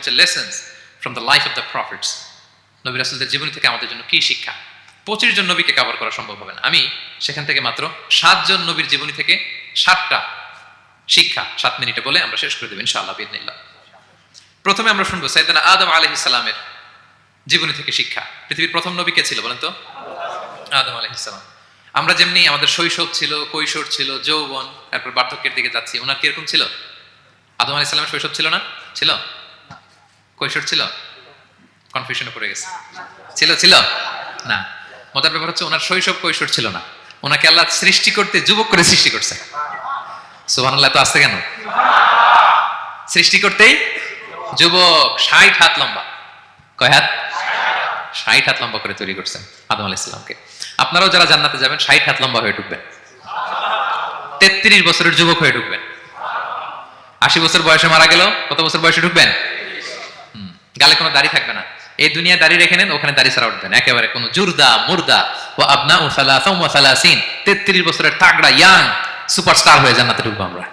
হচ্ছে lessons from the life of the prophets নবী রাসুলদের জীবনী থেকে আমাদের জন্য কি শিক্ষা? পঁচিশ জন নবীকে কভার করা সম্ভব হবে না। আমি সেখান থেকে মাত্র সাতজন নবীর জীবনী থেকে সাতটা শিক্ষা সাত মিনিটে বলে আমরা শেষ করে দেবো ইনশাআল্লাহ বিদিনিল্লাহ প্রথমে আমরা শুনব সাইদানা আদম আলহ ইসলামের জীবনী থেকে শিক্ষা। পৃথিবীর প্রথম নবী কে ছিল বলেন তো? আদম আলহ ইসলাম আমরা যেমনি আমাদের শৈশব ছিল, কৈশোর ছিল, যৌবন, তারপর বার্ধক্যের দিকে যাচ্ছি, ওনার কীরকম ছিল? আদম আলাহ ইসলামের শৈশব ছিল না? ছিল? কৈশোর ছিল? কনফিউশনে পড়ে গেছে। ছিল ছিল? না। মজার ব্যাপার হচ্ছে ওনার শৈশব কৈশোর ছিল না। ওনাকে আল্লাহ সৃষ্টি করতে যুবক করে সৃষ্টি করছে। সুহান আল্লাহ তো আসতে কেন? সৃষ্টি করতেই যুবক ষাট হাত লম্বা। কয় হাত? ষাট হাত লম্বা করে তৈরি করছেন আদম আলাহ ইসলামকে আপনারাও যারা জান্নাতে যাবেন, ষাট হাত লম্বা হয়ে ঢুকবেন। তেত্রিশ বছরের যুবক হয়ে ঢুকবেন। আশি বছর বয়সে মারা গেল, কত বছর বয়সে ঢুকবেন? গালে কোনো দাড়ি থাকবে না। এই দুনিয়া দাড়ি রেখে নেন, ওখানে দাড়ি ছাড়া উঠবেন একেবারে কোনো জুরদা, মুর্দা ও আপনা ও সালাসা ও সালাসিন, তেত্রিশ বছরের তাগড়া, ইয়াং সুপারস্টার হয়ে জান্নাতে ঢুকবো আমরা।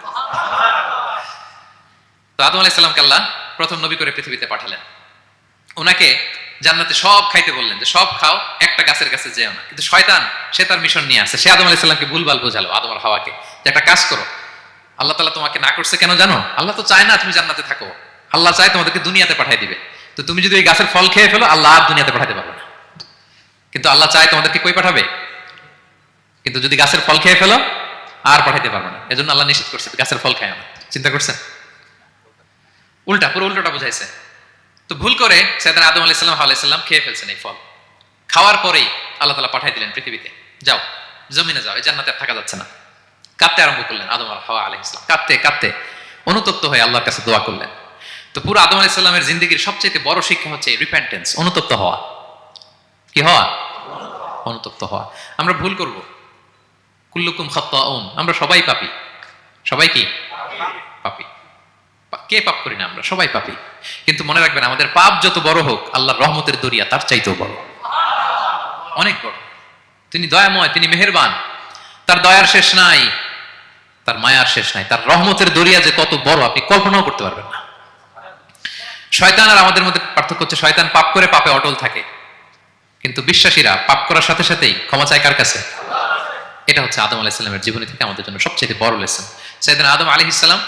তো আদম আলাইসাল্লামকে আল্লাহ প্রথম নবী করে পৃথিবীতে পাঠালেন। ওনাকে জান্নাতে সব খাইতে বললেন যে, সব খাও, একটা গাছের কাছে যেও না। কিন্তু শয়তান, সে তার মিশন নিয়ে আসে। সে আদম আলাইসাল্লামকে ভুলভাল বোঝালো, আদম আর হাওয়াকে, যে একটা কাজ করো। আল্লাহ তালা তোমাকে না করছে কেন জানো? আল্লাহ তো চায় না তুমি জান্নাতে থাকো। আল্লাহ চায় তোমাদেরকে দুনিয়াতে পাঠাই দিবে। তো তুমি যদি ওই গাছের ফল খেয়ে ফেলো, আল্লাহ আর দুনিয়াতে পাঠাতে পারবে না। কিন্তু আল্লাহ চায় তোমাদেরকে কই পাঠাবে? কিন্তু যদি গাছের ফল খেয়ে ফেলো, আর পাঠাইতে পারবে না। এজন্য আল্লাহ নিষেধ করছে, গাছের ফল খায় না। চিন্তা করছেন? উল্টা, পুরো উল্টোটা বুঝাইছে। তো ভুল করে সেদিন আদম আলাইসাল্লাম আলাইসাল্লাম খেয়ে ফেলছেন এই ফল। খাওয়ার পরেই আল্লাহ তালা পাঠাই দিলেন পৃথিবীতে। যাও, জমিনে যাও, এই জান্নাতে থাকা যাচ্ছে না। কাঁদতে আরম্ভ করলেন আদম আর হাওয়া আলাইহিস সালাম। কাঁদতে কাঁদতে অনুতপ্ত হয়ে আল্লাহর কাছে দোয়া করলেন। তো পুরো আদম আলাইসাল্লামের জিন্দগির সবচেয়ে বড় শিক্ষা হচ্ছে রিপেন্টেন্স অনুতপ্ত হওয়া। কি হওয়া? অনুতপ্ত হওয়া। আমরা ভুল করব। কুল্লুকুম খাত্তাউন, আমরা সবাই পাপি। সবাই কি? পাপি। কে পাপ করি না আমরা? সবাই পাপি। কিন্তু মনে রাখবেন, আমাদের পাপ যত বড় হোক, আল্লাহর রহমতের দরিয়া তার চাইতেও বড়। অনেক বড়। তিনি দয়াময়, তিনি মেহেরবান। তার দয়ার শেষ নাই, তার মায়ার শেষ নাই। তার রহমতের দরিয়া যে কত বড়, আপনি কল্পনাও করতে পারবেন না। শয়তান আর আমাদের মধ্যে পার্থক্য হচ্ছে শয়তান পাপ করে পাপে অটল থাকে। কিন্তু বিশ্বাসীরা পাপ করার সাথে সাথেই ক্ষমা চায় কার কাছে? এটা হচ্ছে আদম আলাইসাল্লামের জীবনী থেকে আমাদের জন্য সবচেয়ে বড় লেসন সেদিন আদম আলী ইসলাম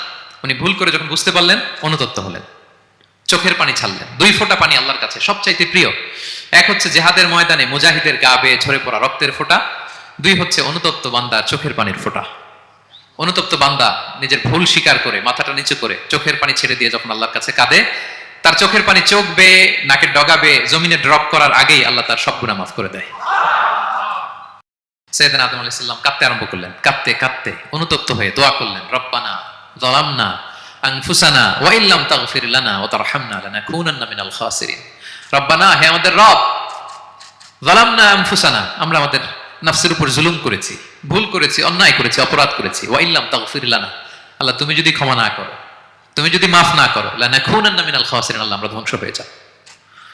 উনি ভুল করে যখন বুঝতে পারলেন, অনুতপ্ত হলেন। চোখের পানি ছাড়লেন। দুই ফোঁটা পানি আল্লাহর কাছে সবচাইতে প্রিয়। এক হচ্ছে জেহাদের ময়দানে মুজাহিদের গা বেয়ে ঝরে পড়া রক্তের ফোঁটা। দুই হচ্ছে অনুতপ্ত বান্দার চোখের পানির ফোঁটা। অনুতপ্ত বান্দা নিজের ভুল স্বীকার করে, মাথাটা নিচু করে চোখের পানি ছেড়ে দিয়ে যখন আল্লাহর কাছে কাঁদে তার চোখের পানি চোখ বেয়ে নাকের ডগা জমিনে ড্রপ করার আগেই আল্লাহ তার সব গুণা মাফ করে দেয়। সৈয়দান আদম আলাইহিস কাঁদতে আরম্ভ করলেন। কাঁদতে কাঁদতে অনুতপ্ত হয়ে দোয়া করলেন, রব্বানা মিনাল খাসিরিন। রব্বানা, হে আমাদের রব, যালামনা আনফুসানা, আমরা আমাদের নফসের উপর জুলুম করেছি, ভুল করেছি, অন্যায় করেছি, অপরাধ করেছি। ওয়া ইল্লাম তাগফির আল্লাহ, তুমি যদি ক্ষমা না করো তুমি যদি মাফ না করো মিনাল আল্লাহ আমরা ধ্বংস হয়ে যাব।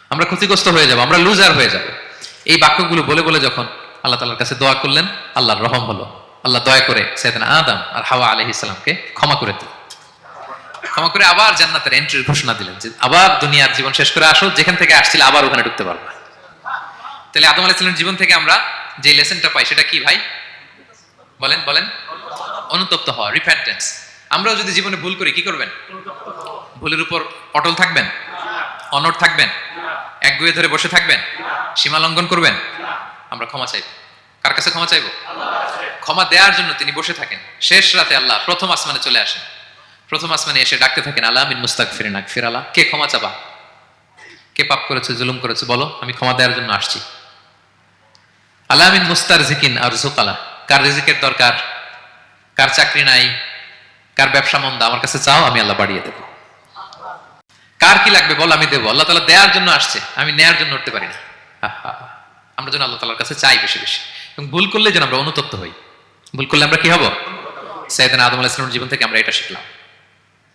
আমরা ক্ষতিগ্রস্ত হয়ে যাব, আমরা লুজার হয়ে যাব। এই বাক্যগুলো বলে বলে যখন আল্লাহ তালার কাছে দোয়া করলেন, আল্লাহর রহম হলো। আল্লাহ দয়া করে সেদিন আদম আর হাওয়া আলহ ইসলামকে ক্ষমা করে দিল ক্ষমা করে আবার জান্নাতের এন্ট্রির ঘোষণা দিলেন যে, আবার দুনিয়ার জীবন শেষ করে আসো, যেখান থেকে আসছিল আবার ওখানে ঢুকতে পারবা। তাহলে আদম আলাইসালামের জীবন থেকে আমরা যে লেসনটা পাই, সেটা কি ভাই? বলেন বলেন। অনুতপ্ত হওয়া রিপেন্টেন্স আমরাও যদি জীবনে ভুল করি, কি করবেন? ভুলের উপর অটল থাকবেন? অনড় থাকবেন? এক গুয়ে ধরে বসে থাকবেন? সীমা লঙ্ঘন করবেন? আমরা ক্ষমা চাইব। কার কাছে ক্ষমা চাইব? ক্ষমা দেওয়ার জন্য তিনি বসে থাকেন। শেষ রাতে আল্লাহ প্রথম আসমানে চলে আসেন। প্রথম আসমানে এসে ডাকতে থাকেন, আল্লাহ মিন মুস্তাক ফিরিনাক ফিরালা কে ক্ষমা চাবা? কে পাপ করেছে, জুলুম করেছে, বলো, আমি ক্ষমা দেওয়ার জন্য আসছি। আল্লাহ মিন মুস্তার জিকিন আর জুকালা কার রিজিকের দরকার? কার চাকরি নাই? কার ব্যবসা মন্দা আমার কাছে চাও, আমি আল্লাহ বাড়িয়ে দেবো। কার কি লাগবে বল, আমি দেবো। আল্লাহ তালা দেওয়ার জন্য আসছে, আমি নেয়ার জন্য উঠতে পারি না। আমরা যেন আল্লাহ তালার কাছে চাই বেশি বেশি। এবং ভুল করলে যেন আমরা অনুতপ্ত হই। ভুল করলে আমরা কি হব? সাইদান আদম আলাহ ইসলামের জীবন থেকে আমরা এটা শিখলাম।